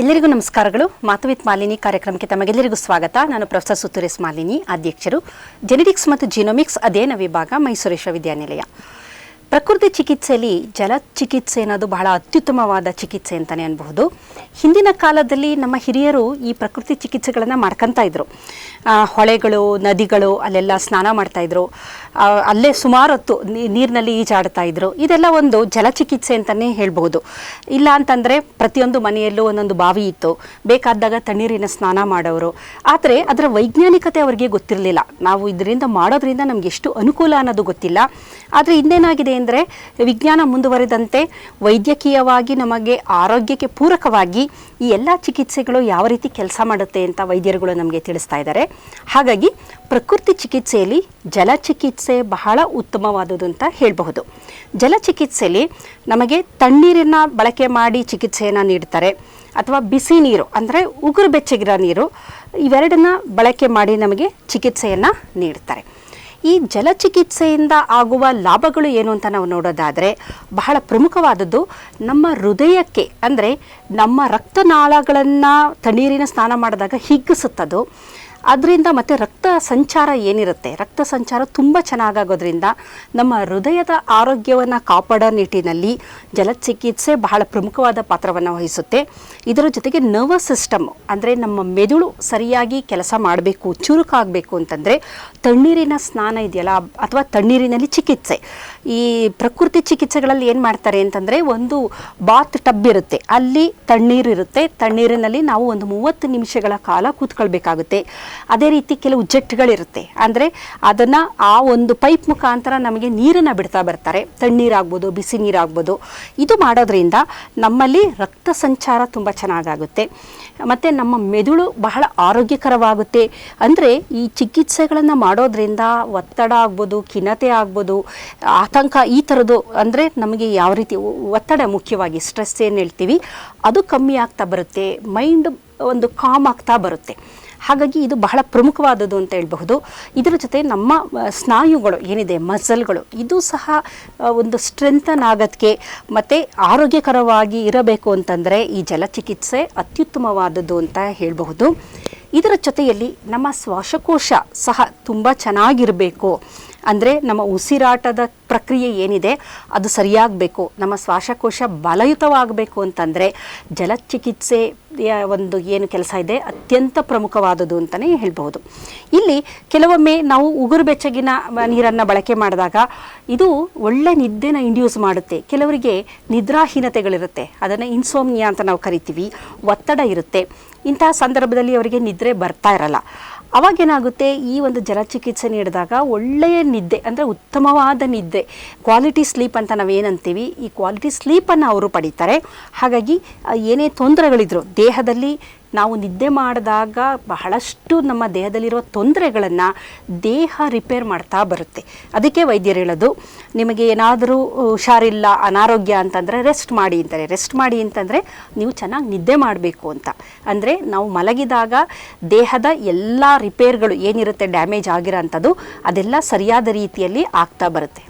ಎಲ್ಲರಿಗೂ ನಮಸ್ಕಾರಗಳು. ಮಾತು ವಿತ್ ಮಾಲಿನಿ ಕಾರ್ಯಕ್ರಮಕ್ಕೆ ತಮಗೆಲ್ಲರಿಗೂ ಸ್ವಾಗತ. ನಾನು ಪ್ರೊಫೆಸರ್ ಸುತ್ತುರೇಸ್ ಮಾಲಿನಿ, ಅಧ್ಯಕ್ಷರು. ಜೆನೆಟಿಕ್ಸ್ ಮತ್ತು ಜಿನೋಮಿಕ್ಸ್ ಅಧ್ಯಯನ ವಿಭಾಗ, ಮೈಸೂರು ವಿಶ್ವವಿದ್ಯಾನಿಲಯ. ಪ್ರಕೃತಿ ಚಿಕಿತ್ಸೆಯಲ್ಲಿ ಜಲ ಚಿಕಿತ್ಸೆ ಅನ್ನೋದು ಬಹಳ ಅತ್ಯುತ್ತಮವಾದ ಚಿಕಿತ್ಸೆ ಅಂತಲೇ ಅನ್ಬಹುದು. ಹಿಂದಿನ ಕಾಲದಲ್ಲಿ ನಮ್ಮ ಹಿರಿಯರು ಈ ಪ್ರಕೃತಿ ಚಿಕಿತ್ಸೆಗಳನ್ನು ಮಾಡ್ಕೊತಾ ಇದ್ರು. ಹೊಳೆಗಳು ನದಿಗಳು ಅಲ್ಲೆಲ್ಲ ಸ್ನಾನ ಮಾಡ್ತಾ ಆ, ಅಲ್ಲೇ ಸುಮಾರು ಹೊತ್ತು ನೀ- ನೀರಿನಲ್ಲಿ ಈಜಾಡ್ತಾ ಇದ್ರು. ಇದೆಲ್ಲ ಒಂದು ಜಲ ಚಿಕಿತ್ಸೆ ಅಂತಲೇ ಹೇಳ್ಬಹುದು. ಇಲ್ಲ ಅಂತಂದರೆ ಪ್ರತಿಯೊಂದು ಮನೆಯಲ್ಲೂ ಒಂದೊಂದು ಬಾವಿ ಇತ್ತು. ಬೇಕಾದಾಗ ತಣ್ಣೀರಿನ ಸ್ನಾನ ಮಾಡೋರು. ಆದರೆ ಅದರ ವೈಜ್ಞಾನಿಕತೆ ಅವರಿಗೆ ಗೊತ್ತಿರಲಿಲ್ಲ. ನಾವು ಇದರಿಂದ ಮಾಡೋದ್ರಿಂದ ನಮ್ಗೆ ಎಷ್ಟು ಅನುಕೂಲ ಅನ್ನೋದು ಗೊತ್ತಿಲ್ಲ. ಆದರೆ ಇನ್ನೇನಾಗಿದೆ ಅಂದರೆ ವಿಜ್ಞಾನ ಮುಂದುವರೆದಂತೆ ವೈದ್ಯಕೀಯವಾಗಿ ನಮಗೆ ಆರೋಗ್ಯಕ್ಕೆ ಪೂರಕವಾಗಿ ಈ ಎಲ್ಲ ಚಿಕಿತ್ಸೆಗಳು ಯಾವ ರೀತಿ ಕೆಲಸ ಮಾಡುತ್ತೆ ಅಂತ ವೈದ್ಯರುಗಳು ನಮಗೆ ತಿಳಿಸ್ತಾ ಇದ್ದಾರೆ. ಹಾಗಾಗಿ ಪ್ರಕೃತಿ ಚಿಕಿತ್ಸೆಯಲ್ಲಿ ಜಲಚಿಕಿತ್ಸೆ ಬಹಳ ಉತ್ತಮವಾದುದು ಅಂತ ಹೇಳಬಹುದು. ಜಲಚಿಕಿತ್ಸೆಯಲ್ಲಿ ನಮಗೆ ತಣ್ಣೀರನ್ನ ಬಳಕೆ ಮಾಡಿ ಚಿಕಿತ್ಸೆಯನ್ನು ನೀಡ್ತಾರೆ. ಅಥವಾ ಬಿಸಿ ನೀರು, ಅಂದರೆ ಉಗುರು ಬೆಚ್ಚಗಿರೋ ನೀರು, ಇವೆರಡನ್ನ ಬಳಕೆ ಮಾಡಿ ನಮಗೆ ಚಿಕಿತ್ಸೆಯನ್ನು ನೀಡ್ತಾರೆ. ಈ ಜಲಚಿಕಿತ್ಸೆಯಿಂದ ಆಗುವ ಲಾಭಗಳು ಏನು ಅಂತ ನಾವು ನೋಡೋದಾದರೆ ಬಹಳ ಪ್ರಮುಖವಾದದ್ದು ನಮ್ಮ ಹೃದಯಕ್ಕೆ, ಅಂದರೆ ನಮ್ಮ ರಕ್ತನಾಳಗಳನ್ನು ತಣ್ಣೀರಿನ ಸ್ನಾನ ಮಾಡಿದಾಗ ಹಿಗ್ಗಿಸುತ್ತದು. ಅದರಿಂದ ಮತ್ತು ರಕ್ತ ಸಂಚಾರ ಏನಿರುತ್ತೆ? ರಕ್ತ ಸಂಚಾರ ತುಂಬ ಚೆನ್ನಾಗಾಗೋದ್ರಿಂದ ನಮ್ಮ ಹೃದಯದ ಆರೋಗ್ಯವನ್ನು ಕಾಪಾಡೋ ನಿಟ್ಟಿನಲ್ಲಿ ಜಲಚಿಕಿತ್ಸೆ ಬಹಳ ಪ್ರಮುಖವಾದ ಪಾತ್ರವನ್ನು ವಹಿಸುತ್ತೆ. ಇದರ ಜೊತೆಗೆ ನರ್ವಸ್ ಸಿಸ್ಟಮ್ ಅಂದರೆ ನಮ್ಮ ಮೆದುಳು ಸರಿಯಾಗಿ ಕೆಲಸ ಮಾಡಬೇಕು, ಚುರುಕಾಗಬೇಕು ಅಂತಂದರೆ ತಣ್ಣೀರಿನ ಸ್ನಾನ ಇದೆಯಲ್ಲ, ಅಥವಾ ತಣ್ಣೀರಿನಲ್ಲಿ ಚಿಕಿತ್ಸೆ. ಈ ಪ್ರಕೃತಿ ಚಿಕಿತ್ಸೆಗಳಲ್ಲಿ ಏನು ಮಾಡ್ತಾರೆ ಅಂತಂದರೆ, ಒಂದು ಬಾತ್ ಟಬ್ ಇರುತ್ತೆ. ಅಲ್ಲಿ ತಣ್ಣೀರು ಇರುತ್ತೆ. ತಣ್ಣೀರಿನಲ್ಲಿ ನಾವು ಒಂದು ಮೂವತ್ತು ನಿಮಿಷಗಳ ಕಾಲ ಕೂತ್ಕೊಳ್ಬೇಕಾಗುತ್ತೆ. ಅದೇ ರೀತಿ ಕೆಲವು ಜೆಟ್ಗಳಿರುತ್ತೆ ಅಂದರೆ ಅದನ್ನು ಆ ಒಂದು ಪೈಪ್ ಮುಖಾಂತರ ನಮಗೆ ನೀರನ್ನು ಬಿಡ್ತಾ ಬರ್ತಾರೆ. ತಣ್ಣೀರಾಗ್ಬೋದು ಬಿಸಿ ನೀರಾಗ್ಬೋದು ಇದು ಮಾಡೋದ್ರಿಂದ ನಮ್ಮಲ್ಲಿ ರಕ್ತ ಸಂಚಾರ ತುಂಬ ಚೆನ್ನಾಗಾಗುತ್ತೆ. ಮತ್ತು ನಮ್ಮ ಮೆದುಳು ಬಹಳ ಆರೋಗ್ಯಕರವಾಗುತ್ತೆ. ಅಂದರೆ ಈ ಚಿಕಿತ್ಸೆಗಳನ್ನು ಮಾಡೋದ್ರಿಂದ ಒತ್ತಡ ಆಗ್ಬೋದು, ಖಿನ್ನತೆ ಆಗ್ಬೋದು, ಆತಂಕ ಈ ಥರದ್ದು ಅಂದರೆ ನಮಗೆ ಯಾವ ರೀತಿ ಒತ್ತಡ ಮುಖ್ಯವಾಗಿ ಸ್ಟ್ರೆಸ್ ಏನು ಹೇಳ್ತೀವಿ, ಅದು ಕಮ್ಮಿ ಆಗ್ತಾ ಬರುತ್ತೆ ಮೈಂಡ್ ಒಂದು ಕಾಮ್ ಆಗ್ತಾ ಬರುತ್ತೆ. ಹಾಗಾಗಿ ಇದು ಬಹಳ ಪ್ರಮುಖವಾದದ್ದು ಅಂತ ಹೇಳಬಹುದು. ಇದರ ಜೊತೆ ನಮ್ಮ ಸ್ನಾಯುಗಳು ಏನಿದೆ, ಮಸಲ್ಗಳು, ಇದು ಸಹ ಒಂದು ಸ್ಟ್ರೆಂಥನ್ ಆಗೋದಕ್ಕೆ ಮತ್ತು ಆರೋಗ್ಯಕರವಾಗಿ ಇರಬೇಕು ಅಂತಂದರೆ ಈ ಜಲಚಿಕಿತ್ಸೆ ಅತ್ಯುತ್ತಮವಾದದ್ದು ಅಂತ ಹೇಳಬಹುದು. ಇದರ ಜೊತೆಯಲ್ಲಿ ನಮ್ಮ ಶ್ವಾಸಕೋಶ ಸಹ ತುಂಬ ಚೆನ್ನಾಗಿರಬೇಕು. ಅಂದರೆ ನಮ್ಮ ಉಸಿರಾಟದ ಪ್ರಕ್ರಿಯೆ ಏನಿದೆ, ಅದು ಸರಿಯಾಗಬೇಕು. ನಮ್ಮ ಶ್ವಾಸಕೋಶ ಬಲಯುತವಾಗಬೇಕು ಅಂತಂದರೆ ಜಲಚಿಕಿತ್ಸೆ ಒಂದು ಏನು ಕೆಲಸ ಇದೆ, ಅತ್ಯಂತ ಪ್ರಮುಖವಾದದ್ದು ಅಂತಲೇ ಹೇಳ್ಬೋದು ಇಲ್ಲಿ ಕೆಲವೊಮ್ಮೆ ನಾವು ಉಗುರು ಬೆಚ್ಚಗಿನ ನೀರನ್ನು ಬಳಕೆ ಮಾಡಿದಾಗ ಇದು ಒಳ್ಳೆ ನಿದ್ದೆನ ಇಂಡ್ಯೂಸ್ ಮಾಡುತ್ತೆ. ಕೆಲವರಿಗೆ ನಿದ್ರಾಹೀನತೆಗಳಿರುತ್ತೆ. ಅದನ್ನು ಇನ್ಸೋಮ್ನಿಯಾ ಅಂತ ನಾವು ಕರಿತೀವಿ. ಒತ್ತಡ ಇರುತ್ತೆ. ಇಂತಹ ಸಂದರ್ಭದಲ್ಲಿ ಅವರಿಗೆ ನಿದ್ರೆ ಬರ್ತಾ ಇರಲ್ಲ. ಅವಾಗೇನಾಗುತ್ತೆ ಈ ಒಂದು ಜಲಚಿಕಿತ್ಸೆ ನೀಡಿದಾಗ ಒಳ್ಳೆಯ ನಿದ್ದೆ, ಅಂದರೆ ಉತ್ತಮವಾದ ನಿದ್ದೆ ಕ್ವಾಲಿಟಿ ಸ್ಲೀಪ್ ಅಂತ ನಾವೇನಂತೀವಿ? ಈ ಕ್ವಾಲಿಟಿ ಸ್ಲೀಪನ್ನು ಅವರು ಪಡೀತಾರೆ. ಹಾಗಾಗಿ, ಏನೇ ತೊಂದರೆಗಳಿದ್ರು, ದೇಹದಲ್ಲಿ ನಾವು ನಿದ್ದೆ ಮಾಡಿದಾಗ ಬಹಳಷ್ಟು ನಮ್ಮ ದೇಹದಲ್ಲಿರುವ ತೊಂದರೆಗಳನ್ನು ದೇಹ ರಿಪೇರ್ ಮಾಡ್ತಾ ಬರುತ್ತೆ. ಅದಕ್ಕೆ ವೈದ್ಯರು ಹೇಳೋದು, ನಿಮಗೆ ಏನಾದರೂ ಹುಷಾರಿಲ್ಲ, ಅನಾರೋಗ್ಯ ಅಂತಂದರೆ ರೆಸ್ಟ್ ಮಾಡಿ ಅಂತಾರೆ. ರೆಸ್ಟ್ ಮಾಡಿ ಅಂತಂದರೆ ನೀವು ಚೆನ್ನಾಗಿ ನಿದ್ದೆ ಮಾಡಬೇಕು ಅಂತ. ಅಂದರೆ ನಾವು ಮಲಗಿದಾಗ ದೇಹದ ಎಲ್ಲ ರಿಪೇರ್ಗಳು ಏನಿರುತ್ತೆ ಡ್ಯಾಮೇಜ್ ಆಗಿರೋ ಅಂಥದ್ದು ಅದೆಲ್ಲ ಸರಿಯಾದ ರೀತಿಯಲ್ಲಿ ಆಗ್ತಾ ಬರುತ್ತೆ.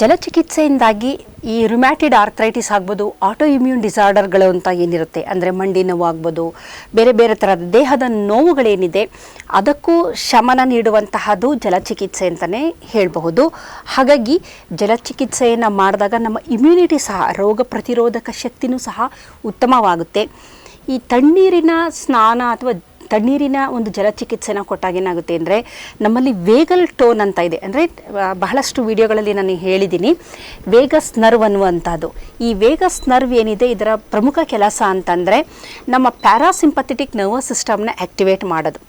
ಜಲಚಿಕಿತ್ಸೆಯಿಂದಾಗಿ ಈ ರುಮ್ಯಾಟಿಡ್ ಆರ್ಥ್ರೈಟಿಸ್ ಆಗ್ಬೋದು ಆಟೋ ಇಮ್ಯೂನ್ ಡಿಸಾರ್ಡರ್ಗಳು ಅಂತ ಏನಿರುತ್ತೆ, ಅಂದರೆ ಮಂಡಿ ನೋವು ಆಗ್ಬೋದು, ಬೇರೆ ಬೇರೆ ಥರದ ದೇಹದ ನೋವುಗಳೇನಿದೆ, ಅದಕ್ಕೂ ಶಮನ ನೀಡುವಂತಹದ್ದು ಜಲಚಿಕಿತ್ಸೆ ಅಂತಲೇ ಹೇಳಬಹುದು. ಹಾಗಾಗಿ ಜಲಚಿಕಿತ್ಸೆಯನ್ನು ಮಾಡಿದಾಗ ನಮ್ಮ ಇಮ್ಯುನಿಟಿ ಸಹ, ರೋಗ ಪ್ರತಿರೋಧಕ ಶಕ್ತಿನೂ ಸಹ ಉತ್ತಮವಾಗುತ್ತೆ. ಈ ತಣ್ಣೀರಿನ ಸ್ನಾನ ಅಥವಾ ತಣ್ಣೀರಿನ ಒಂದು ಜಲಚಿಕಿತ್ಸೆನ ಕೊಟ್ಟಾಗ ಏನಾಗುತ್ತೆ ಅಂದರೆ ನಮ್ಮಲ್ಲಿ ವೇಗಲ್ ಟೋನ್ ಅಂತ ಇದೆ. ಅಂದರೆ ಬಹಳಷ್ಟು ವಿಡಿಯೋಗಳಲ್ಲಿ ನಾನು ಹೇಳಿದ್ದೀನಿ ವೇಗಸ್ ನರ್ವ್ ಅನ್ನುವಂಥದ್ದು. ಈ ವೇಗಸ್ ನರ್ವ್ ಏನಿದೆ, ಇದರ ಪ್ರಮುಖ ಕೆಲಸ ಅಂತಂದರೆ ನಮ್ಮ ಪ್ಯಾರಾಸಿಂಪಥೆಟಿಕ್ ನರ್ವಸ್ ಸಿಸ್ಟಮ್ನ ಆ್ಯಕ್ಟಿವೇಟ್ ಮಾಡೋದು.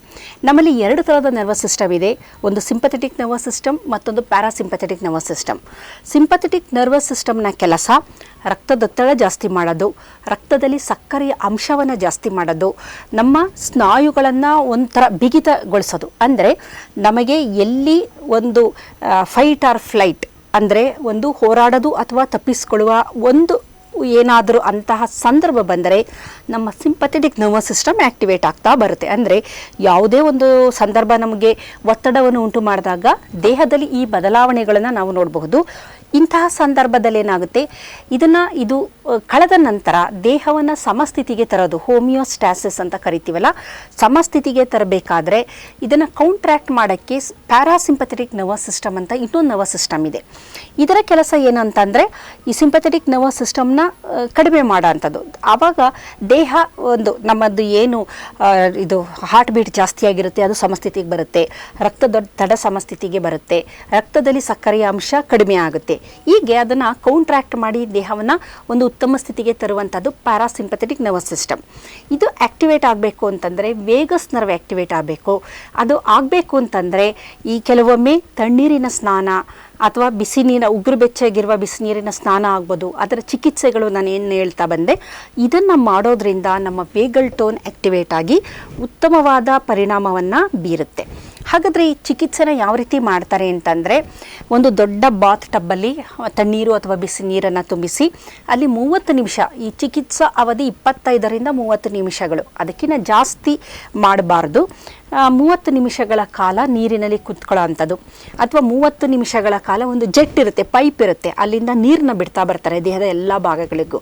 ನಮ್ಮಲ್ಲಿ ಎರಡು ಥರದ ನರ್ವಸ್ ಸಿಸ್ಟಮ್ ಇದೆ. ಒಂದು ಸಿಂಪಥೆಟಿಕ್ ನರ್ವಸ್ ಸಿಸ್ಟಮ್ ಮತ್ತೊಂದು parasympathetic nervous system sympathetic nervous ಸಿಸ್ಟಮ್ನ ಕೆಲಸ ರಕ್ತದೊತ್ತಡ ಜಾಸ್ತಿ ಮಾಡೋದು, ರಕ್ತದಲ್ಲಿ ಸಕ್ಕರೆಯ ಅಂಶವನ್ನು ಜಾಸ್ತಿ ಮಾಡೋದು, ನಮ್ಮ ಸ್ನಾಯುಗಳನ್ನು ಒಂಥರ ಬಿಗಿತಗೊಳಿಸೋದು. ಅಂದರೆ ನಮಗೆ ಎಲ್ಲಿ ಒಂದು ಫೈಟ್ ಆರ್ ಫ್ಲೈಟ್ ಅಂದರೆ ಒಂದು ಹೋರಾಡೋದು ಅಥವಾ ತಪ್ಪಿಸಿಕೊಳ್ಳುವ ಒಂದು ಏನಾದರೂ ಅಂತಹ ಸಂದರ್ಭ ಬಂದರೆ ನಮ್ಮ ಸಿಂಪಥೆಟಿಕ್ ನರ್ವಸ್ ಸಿಸ್ಟಮ್ ಆ್ಯಕ್ಟಿವೇಟ್ ಆಗ್ತಾ ಬರುತ್ತೆ. ಅಂದರೆ ಯಾವುದೇ ಒಂದು ಸಂದರ್ಭ ನಮಗೆ ಒತ್ತಡವನ್ನು ಉಂಟು ಮಾಡಿದಾಗ ದೇಹದಲ್ಲಿ ಈ ಬದಲಾವಣೆಗಳನ್ನು ನಾವು ನೋಡಬಹುದು. ಇಂತಹ ಸಂದರ್ಭದಲ್ಲಿ ಏನಾಗುತ್ತೆ ಇದನ್ನು ಇದು ಕಳೆದ ನಂತರ ದೇಹವನ್ನು ಸಮಸ್ಥಿತಿಗೆ ತರೋದು, ಹೋಮಿಯೋಸ್ಟಾಸಿಸ್ ಅಂತ ಕರಿತೀವಲ್ಲ, ಸಮಸ್ಥಿತಿಗೆ ತರಬೇಕಾದ್ರೆ ಇದನ್ನು ಕೌಂಟ್ರಾಕ್ಟ್ ಮಾಡೋಕ್ಕೆ ಪ್ಯಾರಾಸಿಂಪಥೆಟಿಕ್ ನರ್ವಸ್ ಸಿಸ್ಟಮ್ ಅಂತ ಇನ್ನೊಂದು ನರ್ವಸ್ ಸಿಸ್ಟಮ್ ಇದೆ. ಇದರ ಕೆಲಸ ಏನಂತಂದರೆ, ಈ ಸಿಂಪಥೆಟಿಕ್ ನರ್ವಸ್ ಸಿಸ್ಟಮ್ನ ಕಡಿಮೆ ಮಾಡೋ ಅಂಥದ್ದು ಆವಾಗ ದೇಹ ಒಂದು, ನಮ್ಮದು ಏನು ಇದು ಹಾರ್ಟ್ ಬೀಟ್ ಜಾಸ್ತಿ ಆಗಿರುತ್ತೆ, ಅದು ಸಮಸ್ಥಿತಿಗೆ ಬರುತ್ತೆ. ರಕ್ತದೊಡ್ಡ, ತಡ ಸಮಸ್ಥಿತಿಗೆ ಬರುತ್ತೆ. ರಕ್ತದಲ್ಲಿ ಸಕ್ಕರೆಯ ಅಂಶ ಕಡಿಮೆ ಆಗುತ್ತೆ. ಹೀಗೆ ಅದನ್ನು ಕೌಂಟ್ರಾಕ್ಟ್ ಮಾಡಿ ದೇಹವನ್ನು ಒಂದು ಉತ್ತಮ ಸ್ಥಿತಿಗೆ ತರುವಂಥದ್ದು ಪ್ಯಾರಾಸಿಂಪಥೆಟಿಕ್ ನರ್ವಸ್ ಸಿಸ್ಟಮ್ ಇದು ಆ್ಯಕ್ಟಿವೇಟ್ ಆಗಬೇಕು ಅಂತಂದರೆ ವೇಗಸ್ ನರ್ವ್ ಆಕ್ಟಿವೇಟ್ ಆಗಬೇಕು. ಅದು ಆಗಬೇಕು ಅಂತಂದರೆ ಈ ಕೆಲವೊಮ್ಮೆ ತಣ್ಣೀರಿನ ಸ್ನಾನ ಅಥವಾ ಬಿಸಿ ನೀರಿನ ಉಗುರು ಬೆಚ್ಚಗಿರುವ ಬಿಸಿ ನೀರಿನ ಸ್ನಾನ ಆಗ್ಬೋದು. ಅದರ ಚಿಕಿತ್ಸೆಗಳು ನಾನು ಏನು ಹೇಳ್ತಾ ಬಂದೆ, ಇದನ್ನು ಮಾಡೋದ್ರಿಂದ ನಮ್ಮ ವೇಗಲ್ ಟೋನ್ ಆಕ್ಟಿವೇಟ್ ಆಗಿ ಉತ್ತಮವಾದ ಪರಿಣಾಮವನ್ನು ಬೀರುತ್ತೆ. ಹಾಗಾದರೆ ಈ ಚಿಕಿತ್ಸೆನ ಯಾವ ರೀತಿ ಮಾಡ್ತಾರೆ ಅಂತಂದರೆ ಒಂದು ದೊಡ್ಡ ಬಾತ್ ಟಬ್ಬಲ್ಲಿ ತಣ್ಣೀರು ಅಥವಾ ಬಿಸಿ ನೀರನ್ನು ತುಂಬಿಸಿ ಅಲ್ಲಿ ಮೂವತ್ತು ನಿಮಿಷ, ಈ ಚಿಕಿತ್ಸಾ ಅವಧಿ ಇಪ್ಪತ್ತೈದರಿಂದ ಮೂವತ್ತು ನಿಮಿಷಗಳು ಅದಕ್ಕಿಂತ ಜಾಸ್ತಿ ಮಾಡಬಾರ್ದು. ಮೂವತ್ತು ನಿಮಿಷಗಳ ಕಾಲ ನೀರಿನಲ್ಲಿ ಕುತ್ಕೊಳ್ಳೋ ಅಂಥದ್ದು ಅಥವಾ ಮೂವತ್ತು ನಿಮಿಷಗಳ ಕಾಲ ಒಂದು ಜೆಟ್ ಇರುತ್ತೆ, ಪೈಪ್ ಇರುತ್ತೆ. ಅಲ್ಲಿಂದ ನೀರನ್ನ ಬಿಡ್ತಾ ಬರ್ತಾರೆ, ದೇಹದ ಎಲ್ಲ ಭಾಗಗಳಿಗೂ.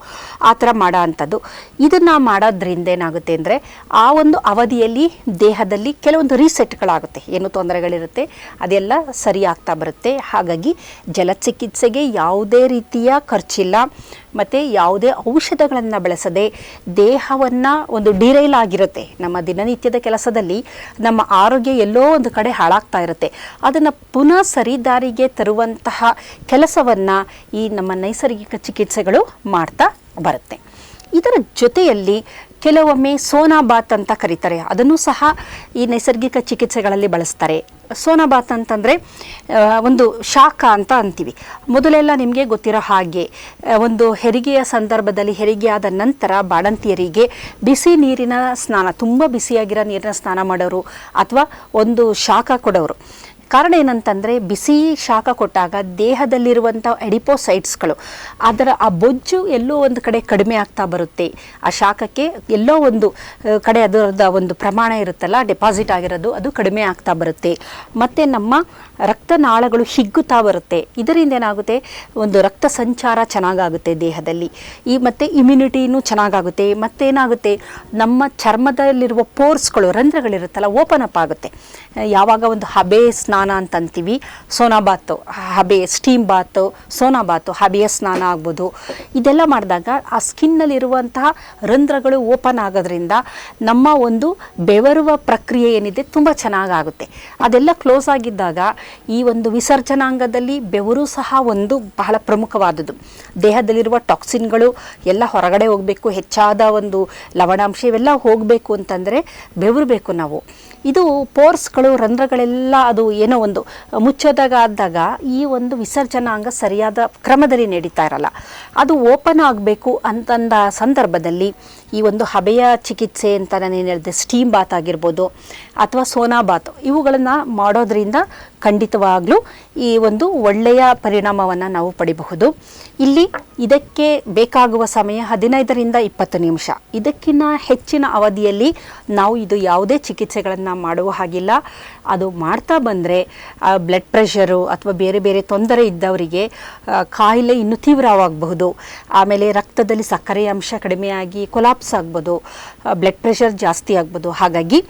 ಆ ಥರ ಮಾಡೋ ಅಂಥದ್ದು ಇದನ್ನು ಮಾಡೋದ್ರಿಂದ ಏನಾಗುತ್ತೆ ಅಂದರೆ, ಆ ಒಂದು ಅವಧಿಯಲ್ಲಿ ದೇಹದಲ್ಲಿ ಕೆಲವೊಂದು ರೀಸೆಟ್ಗಳಾಗುತ್ತೆ. ಏನು ತೊಂದರೆಗಳಿರುತ್ತೆ, ಅದೆಲ್ಲ ಸರಿಯಾಗ್ತಾ ಬರುತ್ತೆ. ಹಾಗಾಗಿ ಜಲಚಿಕಿತ್ಸೆಗೆ ಯಾವುದೇ ರೀತಿಯ ಖರ್ಚಿಲ್ಲ. ಮತ್ತು ಯಾವುದೇ ಔಷಧಗಳನ್ನು ಬಳಸದೆ ದೇಹವನ್ನು ಒಂದು ಡಿರೈಲ್ ಆಗಿರುತ್ತೆ. ನಮ್ಮ ದಿನನಿತ್ಯದ ಕೆಲಸದಲ್ಲಿ ನಮ್ಮ ಆರೋಗ್ಯ ಎಲ್ಲೋ ಒಂದು ಕಡೆ ಹಾಳಾಗ್ತಾ ಇರುತ್ತೆ. ಅದನ್ನು ಪುನಃ ಸರಿದಾರಿಗೆ ತರುವಂತಹ ಕೆಲಸವನ್ನು ಈ ನಮ್ಮ ನೈಸರ್ಗಿಕ ಚಿಕಿತ್ಸೆಗಳು ಮಾಡ್ತಾ ಬರುತ್ತೆ. ಇದರ ಜೊತೆಯಲ್ಲಿ ಕೆಲವೊಮ್ಮೆ ಸೋನಾಬಾತ್ ಅಂತ ಕರೀತಾರೆ. ಅದನ್ನು ಸಹ ಈ ನೈಸರ್ಗಿಕ ಚಿಕಿತ್ಸೆಗಳಲ್ಲಿ ಬಳಸ್ತಾರೆ. ಸೋನಾಬಾತ್ ಅಂತಂದರೆ ಒಂದು ಶಾಖ ಅಂತ ಅಂತೀವಿ. ಮೊದಲೆಲ್ಲ ನಿಮಗೆ ಗೊತ್ತಿರೋ ಹಾಗೆ ಒಂದು ಹೆರಿಗೆಯ ಸಂದರ್ಭದಲ್ಲಿ ಹೆರಿಗೆ ಆದ ನಂತರ ಬಾಣಂತಿಯರಿಗೆ ಬಿಸಿ ನೀರಿನ ಸ್ನಾನ, ತುಂಬ ಬಿಸಿಯಾಗಿರೋ ನೀರಿನ ಸ್ನಾನ ಮಾಡೋರು ಅಥವಾ ಒಂದು ಶಾಖ ಕೊಡೋರು. ಕಾರಣ ಏನಂತಂದರೆ ಬಿಸಿ ಶಾಖ ಕೊಟ್ಟಾಗ ದೇಹದಲ್ಲಿರುವಂಥ ಎಡಿಪೋಸೈಟ್ಸ್ಗಳು ಅದರ ಆ ಬೊಜ್ಜು ಎಲ್ಲೋ ಒಂದು ಕಡೆ ಕಡಿಮೆ ಆಗ್ತಾ ಬರುತ್ತೆ. ಆ ಶಾಖಕ್ಕೆ ಎಲ್ಲೋ ಒಂದು ಕಡೆ ಅದರದ ಒಂದು ಪ್ರಮಾಣ ಇರುತ್ತಲ್ಲ, ಡೆಪಾಸಿಟ್ ಆಗಿರೋದು ಅದು ಕಡಿಮೆ ಆಗ್ತಾ ಬರುತ್ತೆ. ಮತ್ತು ನಮ್ಮ ರಕ್ತನಾಳಗಳು ಹಿಗ್ಗುತ್ತಾ ಬರುತ್ತೆ. ಇದರಿಂದ ಏನಾಗುತ್ತೆ? ಒಂದು ರಕ್ತ ಸಂಚಾರ ಚೆನ್ನಾಗಾಗುತ್ತೆ ದೇಹದಲ್ಲಿ. ಈ ಮತ್ತು ಇಮ್ಯುನಿಟಿನೂ ಚೆನ್ನಾಗಾಗುತ್ತೆ. ಮತ್ತೇನಾಗುತ್ತೆ ನಮ್ಮ ಚರ್ಮದಲ್ಲಿರುವ ಪೋರ್ಸ್ಗಳು ರಂಧ್ರಗಳಿರುತ್ತಲ್ಲ ಓಪನ್ ಅಪ್ ಆಗುತ್ತೆ. ಯಾವಾಗ ಒಂದು ಹಬೆ, ಸ್ನಾನ ಅಂತ ಅಂತೀವಿ. ಸೋನಾ ಬಾತು ಹಬೆ ಸ್ಟೀಮ್ ಬಾತು ಸೋನಾ ಬಾತು ಹಬೆಯ ಸ್ನಾನ ಆಗ್ಬೋದು. ಇದೆಲ್ಲ ಮಾಡಿದಾಗ ಆ ಸ್ಕಿನ್ನಲ್ಲಿರುವಂತಹ ರಂಧ್ರಗಳು ಓಪನ್ ಆಗೋದ್ರಿಂದ ನಮ್ಮ ಒಂದು ಬೆವರುವ ಪ್ರಕ್ರಿಯೆ ಏನಿದೆ ತುಂಬ ಚೆನ್ನಾಗಾಗುತ್ತೆ. ಅದೆಲ್ಲ ಕ್ಲೋಸ್ ಆಗಿದ್ದಾಗ ಈ ಒಂದು ವಿಸರ್ಜನಾಂಗದಲ್ಲಿ ಬೆವರು ಸಹ ಒಂದು ಬಹಳ ಪ್ರಮುಖವಾದದ್ದು. ದೇಹದಲ್ಲಿರುವ ಟಾಕ್ಸಿನ್ಗಳು ಎಲ್ಲ ಹೊರಗಡೆ ಹೋಗಬೇಕು, ಹೆಚ್ಚಾದ ಒಂದು ಲವಣಾಂಶ ಇವೆಲ್ಲ ಹೋಗಬೇಕು ಅಂತಂದರೆ ಬೆವರು ಬೇಕು ನಾವು. ಇದು ಪೋರ್ಸ್ಗಳು, ರಂಧ್ರಗಳೆಲ್ಲ ಅದು ಏನೋ ಒಂದು ಮುಚ್ಚೋದಾಗ ಆದಾಗ ಈ ಒಂದು ವಿಸರ್ಜನಾಂಗ ಸರಿಯಾದ ಕ್ರಮದಲ್ಲಿ ನಡೀತಾ ಇರಲ್ಲ. ಅದು ಓಪನ್ ಆಗಬೇಕು ಅಂತಂದ ಸಂದರ್ಭದಲ್ಲಿ ಈ ಒಂದು ಹಬೆಯ ಚಿಕಿತ್ಸೆ ಅಂತ ನಾನೇನು ಹೇಳಿದೆ, ಸ್ಟೀಮ್ ಬಾತ್ ಆಗಿರ್ಬೋದು ಅಥವಾ ಸೋನಾ ಬಾತ್, ಇವುಗಳನ್ನು ಮಾಡೋದ್ರಿಂದ ಖಂಡಿತವಾಗ್ಲೂ ಈ ಒಂದು ಒಳ್ಳೆಯ ಪರಿಣಾಮವನ್ನು ನಾವು ಪಡಿಬಹುದು. ಇಲ್ಲಿ ಇದಕ್ಕೆ ಬೇಕಾಗುವ ಸಮಯ ಹದಿನೈದರಿಂದ ಇಪ್ಪತ್ತು ನಿಮಿಷ. ಇದಕ್ಕಿಂತ ಹೆಚ್ಚಿನ ಅವಧಿಯಲ್ಲಿ ನಾವು ಇದು ಯಾವುದೇ ಚಿಕಿತ್ಸೆಗಳನ್ನು ಮಾಡುವ ಹಾಗಿಲ್ಲ. ಅದು ಮಾಡ್ತಾ ಬಂದರೆ ಬ್ಲಡ್ ಪ್ರೆಷರು ಅಥವಾ ಬೇರೆ ಬೇರೆ ತೊಂದರೆ ಇದ್ದವರಿಗೆ ಕಾಯಿಲೆ ಇನ್ನೂ ತೀವ್ರವಾಗಬಹುದು. ಆಮೇಲೆ ರಕ್ತದಲ್ಲಿ ಸಕ್ಕರೆಯ ಅಂಶ ಕಡಿಮೆಯಾಗಿ ಕೊಲಾಪ್ಸ್ ಆಗ್ಬೋದು. ಬ್ಲಡ್ ಪ್ರೆಷರ್ ಜಾಸ್ತಿ ಆಗ್ಬೋದು. ಹಾಗಾಗಿ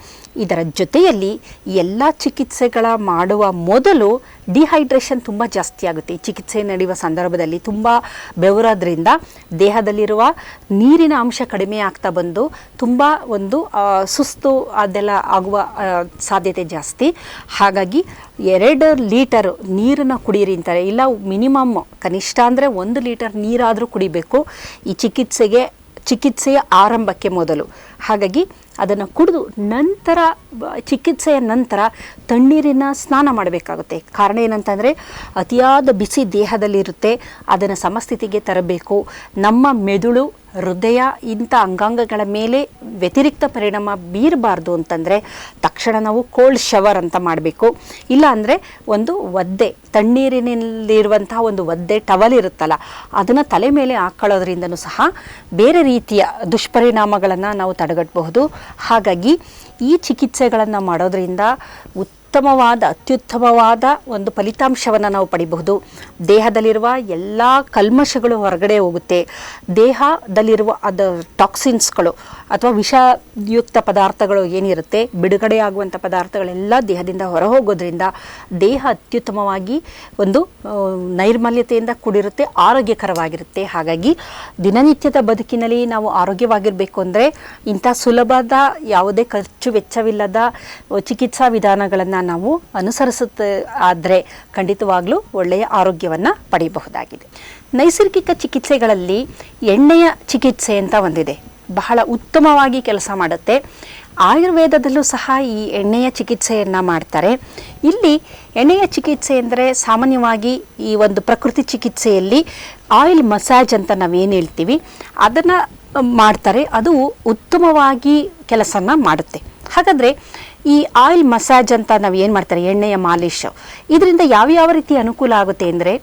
ಇದರ ಜೊತೆಯಲ್ಲಿ ಎಲ್ಲ ಚಿಕಿತ್ಸೆಗಳ ಮಾಡುವ ಮೊದಲು ಡಿಹೈಡ್ರೇಷನ್ ತುಂಬ ಜಾಸ್ತಿ ಆಗುತ್ತೆ. ಚಿಕಿತ್ಸೆ ನಡೆಯುವ ಸಂದರ್ಭದಲ್ಲಿ ತುಂಬ ಬೆವರೋದ್ರಿಂದ ದೇಹದಲ್ಲಿರುವ ನೀರಿನ ಅಂಶ ಕಡಿಮೆ ಆಗ್ತಾ ಬಂದು ತುಂಬ ಒಂದು ಸುಸ್ತು ಅದೆಲ್ಲ ಆಗುವ ಸಾಧ್ಯತೆ ಜಾಸ್ತಿ. ಹಾಗಾಗಿ ಎರಡು ಲೀಟರ್ ನೀರನ್ನು ಕುಡೀರಿ ಅಂತಾರೆ. ಇಲ್ಲ, ಮಿನಿಮಮ್ ಕನಿಷ್ಠ ಅಂದರೆ ಒಂದು ಲೀಟರ್ ನೀರಾದರೂ ಕುಡಿಬೇಕು. ಈ ಚಿಕಿತ್ಸೆಗೆ, ಚಿಕಿತ್ಸೆಯ ಆರಂಭಕ್ಕೆ ಮೊದಲು. ಹಾಗಾಗಿ ಅದನ್ನು ಕುಡಿದು ನಂತರ, ಚಿಕಿತ್ಸೆಯ ನಂತರ ತಣ್ಣೀರಿನ ಸ್ನಾನ ಮಾಡಬೇಕಾಗುತ್ತೆ. ಕಾರಣ ಏನಂತಂದರೆ, ಅತಿಯಾದ ಬಿಸಿ ದೇಹದಲ್ಲಿರುತ್ತೆ, ಅದನ್ನು ಸಮಸ್ಥಿತಿಗೆ ತರಬೇಕು. ನಮ್ಮ ಮೆದುಳು, ಹೃದಯ, ಇಂಥ ಅಂಗಾಂಗಗಳ ಮೇಲೆ ವ್ಯತಿರಿಕ್ತ ಪರಿಣಾಮ ಬೀರಬಾರ್ದು ಅಂತಂದರೆ, ತಕ್ಷಣ ನಾವು ಕೋಲ್ಡ್ ಶವರ್ ಅಂತ ಮಾಡಬೇಕು. ಇಲ್ಲ ಅಂದರೆ ಒಂದು ಒದ್ದೆ, ತಣ್ಣೀರಿನಲ್ಲಿರುವಂತಹ ಒಂದು ಒದ್ದೆ ಟವಲ್ ಇರುತ್ತಲ್ಲ, ಅದನ್ನು ತಲೆ ಮೇಲೆ ಹಾಕ್ಕೊಳ್ಳೋದ್ರಿಂದನೂ ಸಹ ಬೇರೆ ರೀತಿಯ ದುಷ್ಪರಿಣಾಮಗಳನ್ನು ನಾವು ತಡೆಗಟ್ಟಬಹುದು ಹಾಗಾಗಿ ಈ ಚಿಕಿತ್ಸೆಗಳನ್ನು ಮಾಡೋದ್ರಿಂದ ಉತ್ತಮವಾದ, ಅತ್ಯುತ್ತಮವಾದ ಒಂದು ಫಲಿತಾಂಶವನ್ನು ನಾವು ಪಡಿಬಹುದು. ದೇಹದಲ್ಲಿರುವ ಎಲ್ಲ ಕಲ್ಮಶಗಳು ಹೊರಗಡೆ ಹೋಗುತ್ತೆ. ದೇಹದಲ್ಲಿರುವ ಅದು ಟಾಕ್ಸಿನ್ಸ್ಗಳು ಅಥವಾ ವಿಷಯುಕ್ತ ಪದಾರ್ಥಗಳು ಏನಿರುತ್ತೆ ಬಿಡುಗಡೆ ಆಗುವಂಥ ಪದಾರ್ಥಗಳೆಲ್ಲ ದೇಹದಿಂದ ಹೊರಹೋಗೋದ್ರಿಂದ ದೇಹ ಅತ್ಯುತ್ತಮವಾಗಿ ಒಂದು ನೈರ್ಮಲ್ಯತೆಯಿಂದ ಕೂಡಿರುತ್ತೆ, ಆರೋಗ್ಯಕರವಾಗಿರುತ್ತೆ. ಹಾಗಾಗಿ ದಿನನಿತ್ಯದ ಬದುಕಿನಲ್ಲಿ ನಾವು ಆರೋಗ್ಯವಾಗಿರಬೇಕು ಅಂದರೆ ಇಂಥ ಸುಲಭದ ಯಾವುದೇ ಖರ್ಚು ವೆಚ್ಚವಿಲ್ಲದ ಚಿಕಿತ್ಸಾ ವಿಧಾನಗಳನ್ನು ನಾವು ಅನುಸರಿಸುತ್ತ ಆದರೆ ಖಂಡಿತವಾಗಲೂ ಒಳ್ಳೆಯ ಆರೋಗ್ಯವನ್ನು ಪಡೆಯಬಹುದಾಗಿದೆ ನೈಸರ್ಗಿಕ ಚಿಕಿತ್ಸೆಗಳಲ್ಲಿ ಎಣ್ಣೆಯ ಚಿಕಿತ್ಸೆ ಅಂತ ಒಂದಿದೆ. ಬಹಳ ಉತ್ತಮವಾಗಿ ಕೆಲಸ ಮಾಡುತ್ತೆ. ಆಯುರ್ವೇದದಲ್ಲೂ ಸಹ ಈ ಎಣ್ಣೆಯ ಚಿಕಿತ್ಸೆಯನ್ನು ಮಾಡ್ತಾರೆ. ಇಲ್ಲಿ ಎಣ್ಣೆಯ ಚಿಕಿತ್ಸೆ ಅಂದರೆ ಸಾಮಾನ್ಯವಾಗಿ ಈ ಒಂದು ಪ್ರಕೃತಿ ಚಿಕಿತ್ಸೆಯಲ್ಲಿ ಆಯಿಲ್ ಮಸಾಜ್ ಅಂತ ನಾವೇನು ಹೇಳ್ತೀವಿ, ಅದನ್ನು ಮಾಡ್ತಾರೆ. ಅದು ಉತ್ತಮವಾಗಿ ಕೆಲಸನ ಮಾಡುತ್ತೆ. ಹಾಗಾದರೆ ಈ ಆಯಿಲ್ ಮಸಾಜ್ ಅಂತ ನಾವು ಏನು ಮಾಡ್ತಾರೆ? ಎಣ್ಣೆಯ ಮಾಲಿಶ್. ಇದರಿಂದ ಯಾವ್ಯಾವ ರೀತಿ ಅನುಕೂಲ ಆಗುತ್ತೆ ಅಂದರೆ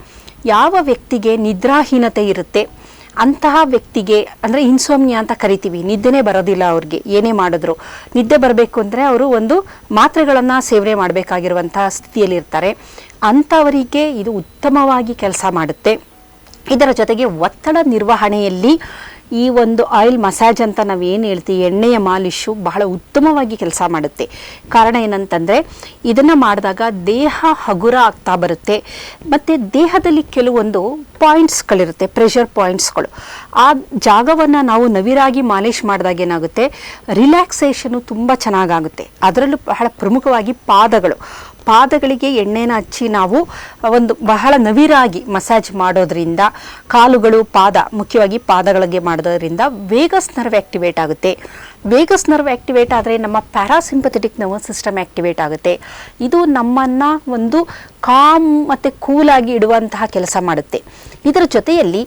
ಯಾವ ವ್ಯಕ್ತಿಗೆ ನಿದ್ರಾಹೀನತೆ ಇರುತ್ತೆ, ಅಂತಹ ವ್ಯಕ್ತಿಗೆ ಅಂದರೆ ಇನ್ಸೋಮ್ಯ ಅಂತ ಕರಿತೀವಿ. ನಿದ್ದೆನೇ ಬರೋದಿಲ್ಲ ಅವ್ರಿಗೆ. ಏನೇ ಮಾಡಿದ್ರು. ನಿದ್ದೆ ಬರಬೇಕು ಅಂದರೆ ಅವರು ಒಂದು ಮಾತ್ರೆಗಳನ್ನು ಸೇವನೆ ಮಾಡಬೇಕಾಗಿರುವಂತಹ ಸ್ಥಿತಿಯಲ್ಲಿ ಇರ್ತಾರೆ. ಅಂಥವರಿಗೆ ಇದು ಉತ್ತಮವಾಗಿ ಕೆಲಸ ಮಾಡುತ್ತೆ. ಇದರ ಜೊತೆಗೆ ಒತ್ತಡ ನಿರ್ವಹಣೆಯಲ್ಲಿ ಈ ಒಂದು ಆಯಿಲ್ ಮಸಾಜ್ ಅಂತ ನಾವು ಏನು ಹೇಳ್ತೀವಿ? ಎಣ್ಣೆಯ ಮಾಲಿಶು ಬಹಳ ಉತ್ತಮವಾಗಿ ಕೆಲಸ ಮಾಡುತ್ತೆ. ಕಾರಣ ಏನಂತಂದರೆ, ಇದನ್ನು ಮಾಡಿದಾಗ ದೇಹ ಹಗುರ ಆಗ್ತಾ ಬರುತ್ತೆ. ಮತ್ತು ದೇಹದಲ್ಲಿ ಕೆಲವೊಂದು ಪಾಯಿಂಟ್ಸ್ಗಳಿರುತ್ತೆ ಪ್ರೆಷರ್ ಪಾಯಿಂಟ್ಸ್ಗಳು ಆ ಜಾಗವನ್ನು ನಾವು ನವಿರಾಗಿ ಮಾಲಿಶ್ ಮಾಡಿದಾಗ ಏನಾಗುತ್ತೆ? ರಿಲ್ಯಾಕ್ಸೇಷನು ತುಂಬ ಚೆನ್ನಾಗಾಗುತ್ತೆ. ಅದರಲ್ಲೂ ಬಹಳ ಪ್ರಮುಖವಾಗಿ ಪಾದಗಳು. ಪಾದಗಳಿಗೆ ಎಣ್ಣೆನ ಹಚ್ಚಿ ನಾವು ಒಂದು ಬಹಳ ನವಿರಾಗಿ ಮಸಾಜ್ ಮಾಡೋದ್ರಿಂದ ಕಾಲುಗಳು ಪಾದ, ಮುಖ್ಯವಾಗಿ ಪಾದಗಳಿಗೆ ಮಾಡೋದ್ರಿಂದ ವೇಗಸ್ ನರ್ವ್ ಆ್ಯಕ್ಟಿವೇಟ್ ಆಗುತ್ತೆ. ವೇಗಸ್ ನರ್ವ್ ಆಕ್ಟಿವೇಟ್ ಆದರೆ ನಮ್ಮ ಪ್ಯಾರಾಸಿಂಪಥೆಟಿಕ್ ನರ್ವಸ್ ಸಿಸ್ಟಮ್ ಆ್ಯಕ್ಟಿವೇಟ್ ಆಗುತ್ತೆ. ಇದು ನಮ್ಮನ್ನು ಒಂದು ಕಾಮ್ ಮತ್ತು ಕೂಲಾಗಿ ಇಡುವಂತಹ ಕೆಲಸ ಮಾಡುತ್ತೆ. ಇದರ ಜೊತೆಯಲ್ಲಿ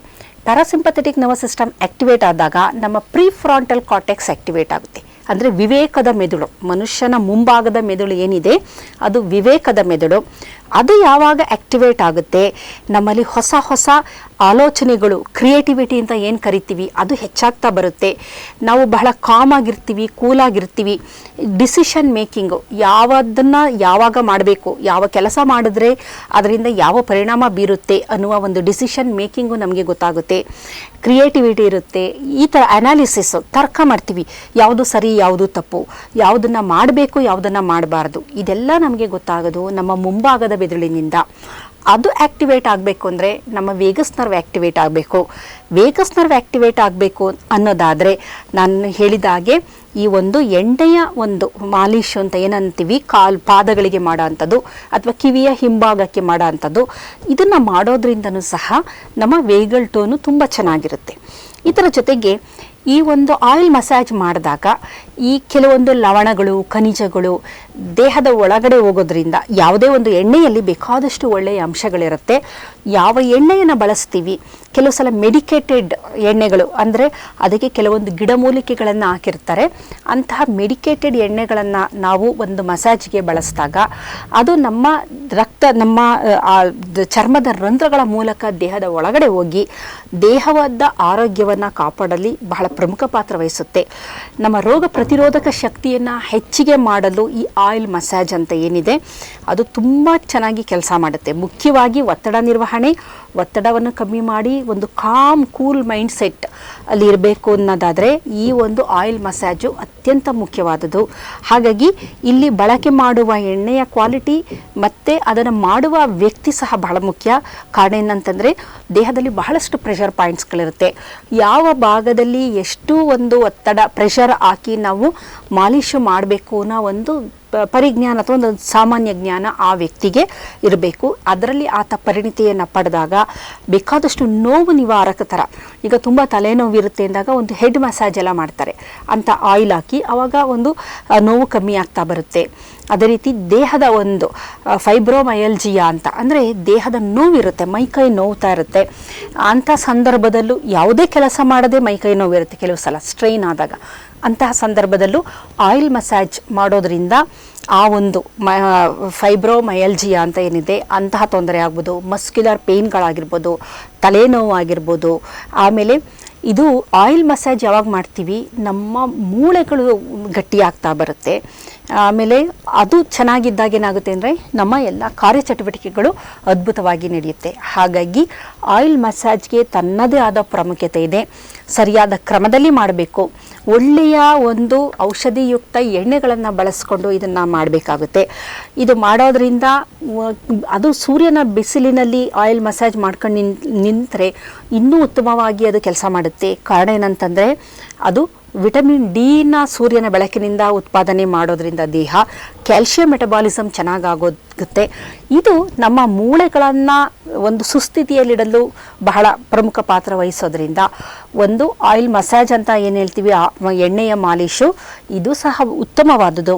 ಪ್ಯಾರಾಸಿಂಪಥೆಟಿಕ್ ನರ್ವಸ್ ಸಿಸ್ಟಮ್ ಆ್ಯಕ್ಟಿವೇಟ್ ಆದಾಗ ನಮ್ಮ ಪ್ರೀ ಫ್ರಾಂಟಲ್ ಕಾರ್ಟೆಕ್ಸ್ ಆ್ಯಕ್ಟಿವೇಟ್ ಆಗುತ್ತೆ. ಅಂದರೆ ವಿವೇಕದ ಮೆದುಳು ಮನುಷ್ಯನ ಮುಂಭಾಗದ ಮೆದುಳು ಏನಿದೆ ಅದು ವಿವೇಕದ ಮೆದುಳು. ಅದು ಯಾವಾಗ ಆಕ್ಟಿವೇಟ್ ಆಗುತ್ತೆ? ನಮ್ಮಲ್ಲಿ ಹೊಸ ಹೊಸ ಆಲೋಚನೆಗಳು ಕ್ರಿಯೇಟಿವಿಟಿ ಅಂತ ಏನು ಕರಿತೀವಿ, ಅದು ಹೆಚ್ಚಾಗ್ತಾ ಬರುತ್ತೆ. ನಾವು ಬಹಳ ಕಾಮ್ ಆಗಿರ್ತೀವಿ ಕೂಲಾಗಿರ್ತೀವಿ ಡಿಸಿಷನ್ ಮೇಕಿಂಗು ಯಾವುದನ್ನು ಯಾವಾಗ ಮಾಡಬೇಕು, ಯಾವ ಕೆಲಸ ಮಾಡಿದ್ರೆ ಅದರಿಂದ ಯಾವ ಪರಿಣಾಮ ಬೀರುತ್ತೆ ಅನ್ನುವ ಒಂದು ಡಿಸಿಷನ್ ಮೇಕಿಂಗು ನಮಗೆ ಗೊತ್ತಾಗುತ್ತೆ. ಕ್ರಿಯೇಟಿವಿಟಿ ಇರುತ್ತೆ. ಈ ಥರ ಅನಾಲಿಸಿಸ್ ತರ್ಕ ಮಾಡ್ತೀವಿ. ಯಾವುದು ಸರಿ, ಯಾವುದು ತಪ್ಪು. ಯಾವುದನ್ನು ಮಾಡಬೇಕು, ಯಾವುದನ್ನು ಮಾಡಬಾರ್ದು. ಇದೆಲ್ಲ ನಮಗೆ ಗೊತ್ತಾಗೋದು. ನಮ್ಮ ಮುಂಭಾಗದ ಬೆದಳಿನಿಂದ ಅದು ಆ್ಯಕ್ಟಿವೇಟ್ ಆಗಬೇಕು ಅಂದರೆ ನಮ್ಮ ವೇಗಸ್ ನರ್ವ್ ಆ್ಯಕ್ಟಿವೇಟ್ ಆಗಬೇಕು. ವೇಗಸ್ ನರ್ವ್ ಆ್ಯಕ್ಟಿವೇಟ್ ಆಗಬೇಕು ಅನ್ನೋದಾದರೆ ನಾನು ಹೇಳಿದ ಹಾಗೆ ಈ ಒಂದು ಎಣ್ಣೆಯ ಒಂದು ಮಾಲೀಶ್ ಅಂತ ಏನಂತೀವಿ, ಕಾಲು ಪಾದಗಳಿಗೆ ಮಾಡೋ ಅಂಥದ್ದು ಅಥವಾ ಕಿವಿಯ ಹಿಂಭಾಗಕ್ಕೆ ಮಾಡೋ ಅಂಥದ್ದು ಇದನ್ನು ಮಾಡೋದ್ರಿಂದನೂ ಸಹ ನಮ್ಮ ವೇಗಲ್ ಟೋನು ತುಂಬ ಚೆನ್ನಾಗಿರುತ್ತೆ. ಇದರ ಜೊತೆಗೆ ಈ ಒಂದು ಆಯಿಲ್ ಮಸಾಜ್ ಮಾಡಿದಾಗ ಈ ಕೆಲವೊಂದು ಲವಣಗಳು, ಖನಿಜಗಳು ದೇಹದ ಒಳಗಡೆ ಹೋಗೋದ್ರಿಂದ ಯಾವುದೇ ಒಂದು ಎಣ್ಣೆಯಲ್ಲಿ ಬೇಕಾದಷ್ಟು ಒಳ್ಳೆಯ ಅಂಶಗಳಿರುತ್ತೆ. ಯಾವ ಎಣ್ಣೆಯನ್ನು ಬಳಸ್ತೀವಿ? ಕೆಲವು ಸಲ ಮೆಡಿಕೇಟೆಡ್ ಎಣ್ಣೆಗಳು ಅಂದರೆ ಅದಕ್ಕೆ ಕೆಲವೊಂದು ಗಿಡಮೂಲಿಕೆಗಳನ್ನು ಹಾಕಿರ್ತಾರೆ. ಅಂತಹ ಮೆಡಿಕೇಟೆಡ್ ಎಣ್ಣೆಗಳನ್ನು ನಾವು ಒಂದು ಮಸಾಜ್ಗೆ ಬಳಸಿದಾಗ ಅದು ನಮ್ಮ ರಕ್ತ, ನಮ್ಮ ಚರ್ಮದ ರಂಧ್ರಗಳ ಮೂಲಕ ದೇಹದ ಒಳಗಡೆ ಹೋಗಿ ದೇಹವಾದ ಆರೋಗ್ಯವನ್ನು ಕಾಪಾಡಲಿ ಬಹಳ ಪ್ರಮುಖ ಪಾತ್ರ ವಹಿಸುತ್ತೆ. ನಮ್ಮ ರೋಗ ಪ್ರತಿರೋಧಕ ಶಕ್ತಿಯನ್ನು ಹೆಚ್ಚಿಗೆ ಮಾಡಲು ಈ ಆಯಿಲ್ ಮಸಾಜ್ ಅಂತ ಏನಿದೆ, ಅದು ತುಂಬ ಚೆನ್ನಾಗಿ ಕೆಲಸ ಮಾಡುತ್ತೆ. ಮುಖ್ಯವಾಗಿ ಒತ್ತಡ ನಿರ್ವಹಣೆ, ಒತ್ತಡವನ್ನು ಕಮ್ಮಿ ಮಾಡಿ ಒಂದು ಕಾಮ್, ಕೂಲ್ ಮೈಂಡ್ ಸೆಟ್ ಅಲ್ಲಿ ಇರಬೇಕು ಅನ್ನೋದಾದರೆ ಈ ಒಂದು ಆಯಿಲ್ ಮಸಾಜು ಅತ್ಯಂತ ಮುಖ್ಯವಾದದ್ದು. ಹಾಗಾಗಿ ಇಲ್ಲಿ ಬಳಕೆ ಮಾಡುವ ಎಣ್ಣೆಯ ಕ್ವಾಲಿಟಿ ಮತ್ತು ಅದನ್ನು ಮಾಡುವ ವ್ಯಕ್ತಿ ಸಹ ಬಹಳ ಮುಖ್ಯ. ಕಾರಣ ಏನಂತಂದರೆ ದೇಹದಲ್ಲಿ ಬಹಳಷ್ಟು ಪ್ರೆಷರ್ ಪಾಯಿಂಟ್ಸ್ಗಳಿರುತ್ತೆ ಯಾವ ಭಾಗದಲ್ಲಿ ಎಷ್ಟು ಒಂದು ಒತ್ತಡ ಪ್ರೆಷರ್ ಹಾಕಿ ನಾವು ಮಾಲಿಶು ಮಾಡಬೇಕು ಅನ್ನೋ ಒಂದು ಪರಿಜ್ಞಾನ ಅಥವಾ ಒಂದು ಸಾಮಾನ್ಯ ಜ್ಞಾನ ಆ ವ್ಯಕ್ತಿಗೆ ಇರಬೇಕು. ಅದರಲ್ಲಿ ಆತ ಪರಿಣಿತಿಯನ್ನು ಪಡೆದಾಗ ಬೇಕಾದಷ್ಟು ನೋವು ನಿವಾರಕ ಥರ, ಈಗ ತುಂಬ ತಲೆನೋವಿರುತ್ತೆ ಅಂದಾಗ ಒಂದು ಹೆಡ್ ಮಸಾಜ್ ಎಲ್ಲ ಮಾಡ್ತಾರೆ. ಅಂತ ಆಯಿಲ್ ಹಾಕಿ ಆವಾಗ ಒಂದು ನೋವು ಕಮ್ಮಿ ಆಗ್ತಾ ಬರುತ್ತೆ. ಅದೇ ರೀತಿ ದೇಹದ ಒಂದು ಫೈಬ್ರೋಮಯಲ್ಜಿಯಾ ಅಂತ. ಅಂದರೆ ದೇಹದ ನೋವಿರುತ್ತೆ ಮೈಕೈ ನೋವ್ತಾ ಇರುತ್ತೆ. ಅಂಥ ಸಂದರ್ಭದಲ್ಲೂ ಯಾವುದೇ ಕೆಲಸ ಮಾಡದೆ ಮೈಕೈ ನೋವಿರುತ್ತೆ. ಕೆಲವು ಸಲ ಸ್ಟ್ರೈನ್ ಆದಾಗ. ಅಂತಹ ಸಂದರ್ಭದಲ್ಲೂ ಆಯಿಲ್ ಮಸಾಜ್ ಮಾಡೋದ್ರಿಂದ ಆ ಒಂದು, ಮ ಫೈಬ್ರೋಮಯಲ್ಜಿಯಾ ಅಂತ ಏನಿದೆ, ಅಂತಹ ತೊಂದರೆ ಆಗ್ಬೋದು. ಮಸ್ಕ್ಯುಲರ್ ಪೇಯ್ನ್ಗಳಾಗಿರ್ಬೋದು ತಲೆನೋವು ಆಗಿರ್ಬೋದು ಆಮೇಲೆ ಇದು ಆಯಿಲ್ ಮಸಾಜ್ ಯಾವಾಗ ಮಾಡ್ತೀವಿ? ನಮ್ಮ ಮೂಳೆಗಳು ಗಟ್ಟಿಯಾಗ್ತಾ ಬರುತ್ತೆ. ಆಮೇಲೆ ಅದು ಚೆನ್ನಾಗಿದ್ದಾಗ ಏನಾಗುತ್ತೆ ಅಂದರೆ ನಮ್ಮ ಎಲ್ಲ ಕಾರ್ಯಚಟುವಟಿಕೆಗಳು ಅದ್ಭುತವಾಗಿ ನಡೆಯುತ್ತೆ. ಹಾಗಾಗಿ ಆಯಿಲ್ ಮಸಾಜ್ಗೆ ತನ್ನದೇ ಆದ ಪ್ರಾಮುಖ್ಯತೆ ಇದೆ. ಸರಿಯಾದ ಕ್ರಮದಲ್ಲಿ ಮಾಡಬೇಕು. ಒಳ್ಳೆಯ ಒಂದು ಔಷಧಿಯುಕ್ತ ಎಣ್ಣೆಗಳನ್ನು ಬಳಸ್ಕೊಂಡು ಇದನ್ನು ಮಾಡಬೇಕಾಗುತ್ತೆ. ಇದು ಮಾಡೋದ್ರಿಂದ ಅದು ಸೂರ್ಯನ ಬಿಸಿಲಿನಲ್ಲಿ ಆಯಿಲ್ ಮಸಾಜ್ ಮಾಡ್ಕೊಂಡು ನಿಂತರೆ ಇನ್ನೂ ಉತ್ತಮವಾಗಿ ಅದು ಕೆಲಸ ಮಾಡುತ್ತೆ. ಕಾರಣ ಏನಂತಂದರೆ ಅದು ವಿಟಮಿನ್ ಡಿನ ಸೂರ್ಯನ ಬೆಳಕಿನಿಂದ ಉತ್ಪಾದನೆ ಮಾಡೋದ್ರಿಂದ ದೇಹ ಕ್ಯಾಲ್ಶಿಯಂ ಮೆಟಬಾಲಿಸಮ್ ಚೆನ್ನಾಗಾಗೋಗುತ್ತೆ. ಇದು ನಮ್ಮ ಮೂಳೆಗಳನ್ನು ಒಂದು ಸುಸ್ಥಿತಿಯಲ್ಲಿಡಲು ಬಹಳ ಪ್ರಮುಖ ಪಾತ್ರ ವಹಿಸೋದ್ರಿಂದ ಒಂದು ಆಯಿಲ್ ಮಸಾಜ್ ಅಂತ ಏನು ಹೇಳ್ತೀವಿ ಎಣ್ಣೆಯ ಮಾಲೀಶು, ಇದು ಸಹ ಉತ್ತಮವಾದುದು.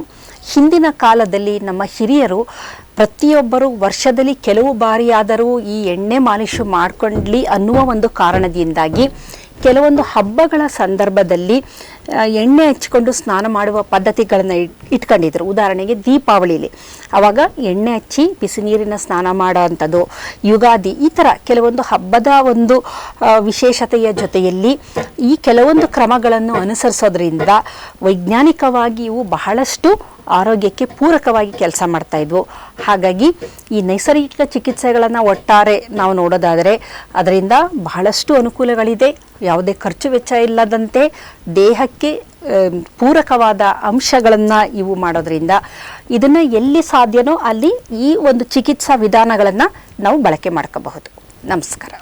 ಹಿಂದಿನ ಕಾಲದಲ್ಲಿ ನಮ್ಮ ಹಿರಿಯರು ಪ್ರತಿಯೊಬ್ಬರು ವರ್ಷದಲ್ಲಿ ಕೆಲವು ಬಾರಿಯಾದರೂ ಈ ಎಣ್ಣೆ ಮಾಲೀಶು ಮಾಡಿಕೊಂಡ್ಲಿ ಅನ್ನುವ ಒಂದು ಕಾರಣದಿಂದಾಗಿ ಕೆಲವೊಂದು ಹಬ್ಬಗಳ ಸಂದರ್ಭದಲ್ಲಿ ಎಣ್ಣೆ ಹಚ್ಚಿಕೊಂಡು ಸ್ನಾನ ಮಾಡುವ ಪದ್ಧತಿಗಳನ್ನು ಇಟ್ಕೊಂಡಿದ್ರು. ಉದಾಹರಣೆಗೆ ದೀಪಾವಳಿಲಿ. ಆವಾಗ ಎಣ್ಣೆ ಹಚ್ಚಿ ಬಿಸಿ ನೀರಿನ ಸ್ನಾನ ಮಾಡೋವಂಥದ್ದು, ಯುಗಾದಿ ಈ ಥರ ಕೆಲವೊಂದು ಹಬ್ಬದ ಒಂದು ವಿಶೇಷತೆಯ ಜೊತೆಯಲ್ಲಿ ಈ ಕೆಲವೊಂದು ಕ್ರಮಗಳನ್ನು ಅನುಸರಿಸೋದ್ರಿಂದ ವೈಜ್ಞಾನಿಕವಾಗಿ ಇವು ಬಹಳಷ್ಟು ಆರೋಗ್ಯಕ್ಕೆ ಪೂರಕವಾಗಿ ಕೆಲಸ ಮಾಡ್ತಾ ಇದ್ವು. ಹಾಗಾಗಿ ಈ ನೈಸರ್ಗಿಕ ಚಿಕಿತ್ಸೆಗಳನ್ನು ಒಟ್ಟಾರೆ ನಾವು ನೋಡೋದಾದರೆ ಅದರಿಂದ ಬಹಳಷ್ಟು ಅನುಕೂಲಗಳಿದೆ. ಯಾವುದೇ ಖರ್ಚು ವೆಚ್ಚ ಇಲ್ಲದಂತೆ ದೇಹಕ್ಕೆ ಪೂರಕವಾದ ಅಂಶಗಳನ್ನು ಇವು ಮಾಡೋದ್ರಿಂದ ಇದನ್ನು ಎಲ್ಲಿ ಸಾಧ್ಯನೋ ಅಲ್ಲಿ ಈ ಒಂದು ಚಿಕಿತ್ಸಾ ವಿಧಾನಗಳನ್ನು ನಾವು ಬಳಕೆ ಮಾಡ್ಕೋಬಹುದು. ನಮಸ್ಕಾರ.